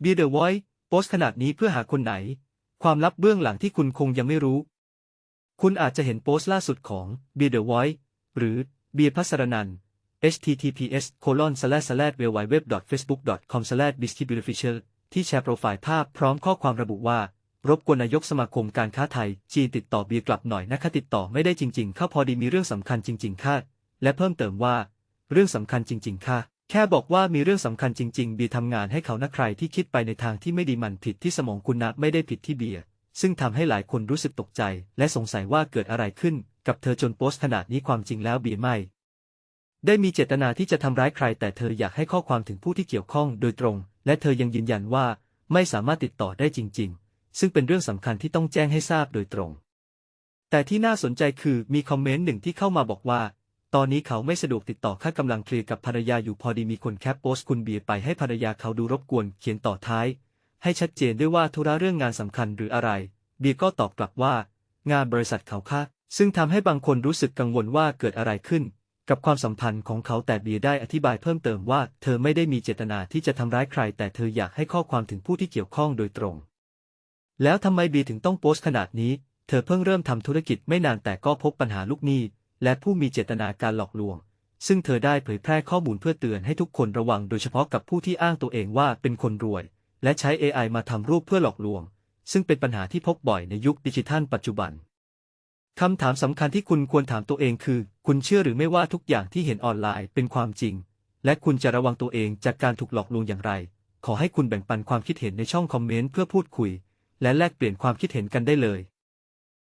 เบียร์เดอะไวท์โพสขนาดนี้เพื่อหาคนไหน ความลับเบื้องหลังที่คุณคงยังไม่รู้ คุณอาจจะเห็นโพสล่าสุดของเบียร์เดอะไวท์หรือเบียร์พัสรนัน https colon slash slash w w w facebook com slash b i s c u i t b e n e f i c i a l ที่แชร์โปรไฟล์ภาพพร้อมข้อความระบุว่า รบกวนนายกสมาคมการค้าไทย จีนติดต่อเบียร์กลับหน่อยนะคะติดต่อไม่ได้จริงๆเข้าพอดีมีเรื่องสำคัญจริง ๆค่ะและเพิ่มเติมว่า เรื่องสำคัญจริง ๆค่ะ แค่บอกว่ามีเรื่องสำคัญจริงๆเบียทำงานให้เขานะใครที่คิดไปในทางที่ไม่ดีมันผิดที่สมองคุณนะไม่ได้ผิดที่เบียร์ซึ่งทำให้หลายคนรู้สึกตกใจ และสงสัยว่าเกิดอะไรขึ้น กับเธอจนโพสต์ขนาดนี้ความจริงแล้วเบียร์ไม่ ได้มีเจตนาที่จะทำร้ายใคร แต่เธออยากให้ข้อความถึงผู้ที่เกี่ยวข้องโดยตรง และเธอยังยืนยันว่า ไม่สามารถติดต่อได้จริง ๆ ซึ่งเป็นเรื่องสำคัญที่ต้องแจ้งให้ทราบโดยตรง แต่ที่น่าสนใจคือมีคอมเมนต์หนึ่งที่เข้ามาบอกว่า ตอนนี้เขาไม่สะดวกติดต่อค่ากำลังเคลียร์กับภรรยาอยู่พอดีมีคนแคปโพสต์คุณเบียร์ไปให้ภรรยาเขาดูรบกวนเขียนต่อท้าย ให้ชัดเจนด้วยว่าธุระเรื่องงานสำคัญหรืออะไร เบียร์ก็ตอบกลับว่า งานบริษัทเขาค่ะ ซึ่งทำให้บางคนรู้สึกกังวลว่าเกิดอะไรขึ้น กับความสัมพันธ์ของเขาแต่เบียร์ได้อธิบายเพิ่มเติมว่า เธอไม่ได้มีเจตนาที่จะทำร้ายใคร แต่เธออยากให้ข้อความถึงผู้ที่เกี่ยวข้องโดยตรง แล้วทำไมเบียร์ถึงต้องโพสต์ขนาดนี้ เธอเพิ่งเริ่มทำธุรกิจไม่นานแต่ก็พบปัญหาลูกหนี้ และผู้มีเจตนาการหลอกลวง ซึ่งเธอได้เผยแพร่ข้อมูลเพื่อเตือนให้ทุกคนระวังโดยเฉพาะกับผู้ที่อ้างตัวเองว่าเป็นคนรวย และใช้ AI มาทำรูปเพื่อหลอกลวง ซึ่งเป็นปัญหาที่พบบ่อยในยุคดิจิทัลปัจจุบันคำถามสำคัญที่คุณควรถามตัวเองคือ คุณเชื่อหรือไม่ว่าทุกอย่างที่เห็นออนไลน์เป็นความจริง และคุณจะระวังตัวเองจากการถูกหลอกลวงอย่างไร ขอให้คุณแบ่งปันความคิดเห็นในช่องคอมเมนต์เพื่อพูดคุย และแลกเปลี่ยนความคิดเห็นกันได้เลย